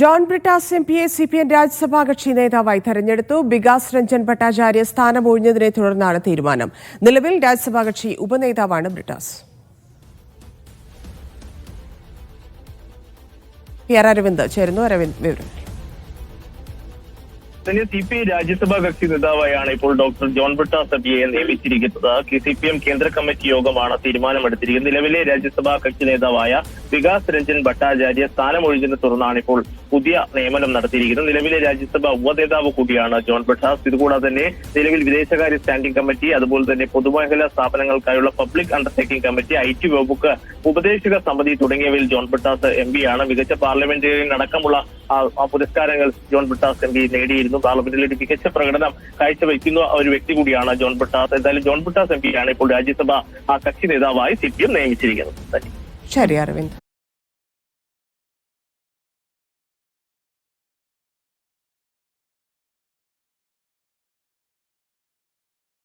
John Brittas M പിയെ C P M രാജ്യസഭാ കക്ഷി നേതാവായി തെരഞ്ഞെടുത്തു. ബികാസ് രഞ്ജൻ ഭട്ടാചാര്യ സ്ഥാനമൊഴിഞ്ഞതിനെ തുടർന്നാണ് തീരുമാനം. നിലവിൽ രാജ്യസഭാ കക്ഷി ഉപനേതാവാണ് ബ്രിട്ടാസ്. പി ആർ അരവിന്ദ് ചേരുന്നു. അരവിന്ദ് വിവരങ്ങൾ. തന്നെ സി പി ഐ രാജ്യസഭാ കക്ഷി നേതാവായാണ് ഇപ്പോൾ ഡോക്ടർ ജോൺ ബ്രിട്ട സഭയെ നിയമിച്ചിരിക്കുന്നത്. സി പി എം കേന്ദ്ര കമ്മിറ്റി യോഗമാണ് തീരുമാനമെടുത്തിരിക്കുന്നത്. നിലവിലെ രാജ്യസഭാ കക്ഷി നേതാവായ വികാസ് രഞ്ജൻ ഭട്ടാചാര്യ സ്ഥാനമൊഴിഞ്ഞതിനെ തുടർന്നാണ് ഇപ്പോൾ പുതിയ നിയമനം നടത്തിയിരിക്കുന്നത്. നിലവിലെ രാജ്യസഭാ ഉപനേതാവ് കൂടിയാണ് ജോൺ ബ്രിട്ടാസ് ഇതുകൂടാതെ തന്നെ നിലവിൽ വിദേശകാര്യ സ്റ്റാൻഡിംഗ് കമ്മിറ്റി അതുപോലെ തന്നെ പൊതുമേഖലാ സ്ഥാപനങ്ങൾക്കായുള്ള public undertaking committee I T വകുപ്പ് ഉപദേശക സമിതി തുടങ്ങിയവയിൽ ജോൺ ബ്രിട്ടാസ് എം ആണ്. മികച്ച പാർലമെന്റേറിയൻ അടക്കമുള്ള പുരസ്കാരങ്ങൾ ജോൺ ബ്രിട്ടാസ് എം പി നേടിയിരുന്നു. പാർലമെന്റിൽ ഒരു മികച്ച പ്രകടനം കാഴ്ചവെക്കുന്ന ഒരു വ്യക്തി കൂടിയാണ് ജോൺ ബ്രിട്ടാസ് എന്തായാലും ജോൺ ബ്രിട്ടാസ് എം ആണ് ഇപ്പോൾ രാജ്യസഭ കക്ഷി നേതാവായി സി പി എം നിയമിച്ചിരിക്കുന്നത്. ശരി അരവിന്ദ്.